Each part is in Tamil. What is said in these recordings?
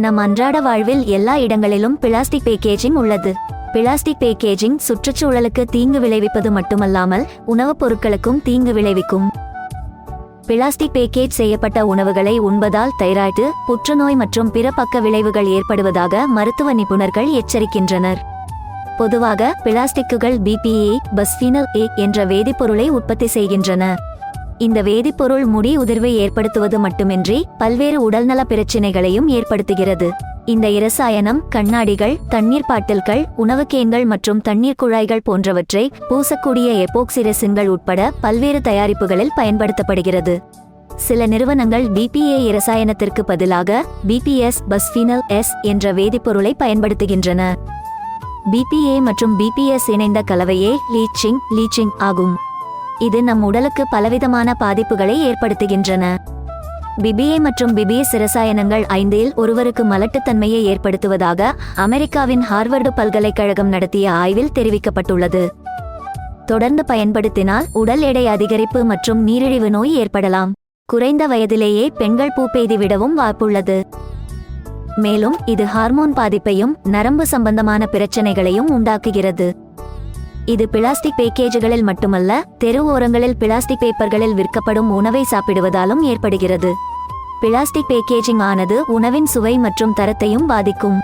நம் அன்றாட வாழ்வில் எல்லா இடங்களிலும் பிளாஸ்டிக் பேக்கேஜிங் உள்ளது. பிளாஸ்டிக் பேக்கேஜிங் சுற்றுச்சூழலுக்கு தீங்கு விளைவிப்பது மட்டுமல்லாமல் உணவுப் பொருட்களுக்கும் தீங்கு விளைவிக்கும். பிளாஸ்டிக் பேக்கேஜ் செய்யப்பட்ட உணவுகளை உண்பதால் தைராய்டு புற்றுநோய் மற்றும் பிற பக்க விளைவுகள் ஏற்படுவதாக மருத்துவ நிபுணர்கள் எச்சரிக்கின்றனர். பொதுவாக பிளாஸ்டிக்குகள் பிபிஏ பஸ்பீனல் ஏ என்ற வேதிப்பொருளை உற்பத்தி செய்கின்றன. இந்த வேதிப்பொருள் முடி உதிர்வை ஏற்படுத்துவது மட்டுமின்றி பல்வேறு உடல்நல பிரச்சினைகளையும் ஏற்படுத்துகிறது. இந்த இரசாயனம் கண்ணாடிகள் தண்ணீர் பாட்டில்கள் உணவுக்கேன்கள் மற்றும் தண்ணீர் குழாய்கள் போன்றவற்றை பூசக்கூடிய எபோக்சிரசின்கள் உட்பட பல்வேறு தயாரிப்புகளில் பயன்படுத்தப்படுகிறது. சில நிறுவனங்கள் பிபிஏ இரசாயனத்திற்கு பதிலாக பிபிஎஸ் பஸ்பீனல் எஸ் என்ற வேதிப்பொருளை பயன்படுத்துகின்றன. பிபிஏ மற்றும் பிபிஎஸ் இணைந்த கலவையே லீச்சிங் லீச்சிங் ஆகும். இது நம் உடலுக்கு பலவிதமான பாதிப்புகளை ஏற்படுத்துகின்றன. பிபிஏ மற்றும் பிபிஎஸ் ரசாயனங்கள் ஐந்தில் ஒருவருக்கு மலட்டுத்தன்மையை ஏற்படுத்துவதாக அமெரிக்காவின் ஹார்வர்டு பல்கலைக்கழகம் நடத்திய ஆய்வில் தெரிவிக்கப்பட்டுள்ளது. தொடர்ந்து பயன்படுத்தினால் உடல் எடை அதிகரிப்பு மற்றும் நீரிழிவு நோய் ஏற்படலாம். குறைந்த வயதிலேயே பெண்கள் பூப்பெய்து விடவும் வாய்ப்புள்ளது. மேலும் இது ஹார்மோன் பாதிப்பையும் நரம்பு சம்பந்தமான பிரச்சனைகளையும் உண்டாக்குகிறது. இது பிளாஸ்டிக் பேக்கேஜுகளில் மட்டுமல்ல தெரு ஓரங்களில் பிளாஸ்டிக் பேப்பர்களில் விற்கப்படும் உணவை சாப்பிடுவதாலும் ஏற்படுகிறது. பிளாஸ்டிக் பேக்கேஜிங் ஆனது உணவின் சுவை மற்றும் தரத்தையும் பாதிக்கும்.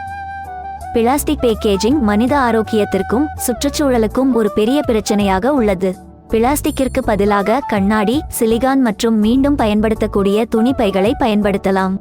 பிளாஸ்டிக் பேக்கேஜிங் மனித ஆரோக்கியத்திற்கும் சுற்றுச்சூழலுக்கும் ஒரு பெரிய பிரச்சனையாக உள்ளது. பிளாஸ்டிக்கிற்கு பதிலாக கண்ணாடி சிலிகான் மற்றும் மீண்டும் பயன்படுத்தக்கூடிய துணி பைகளை பயன்படுத்தலாம்.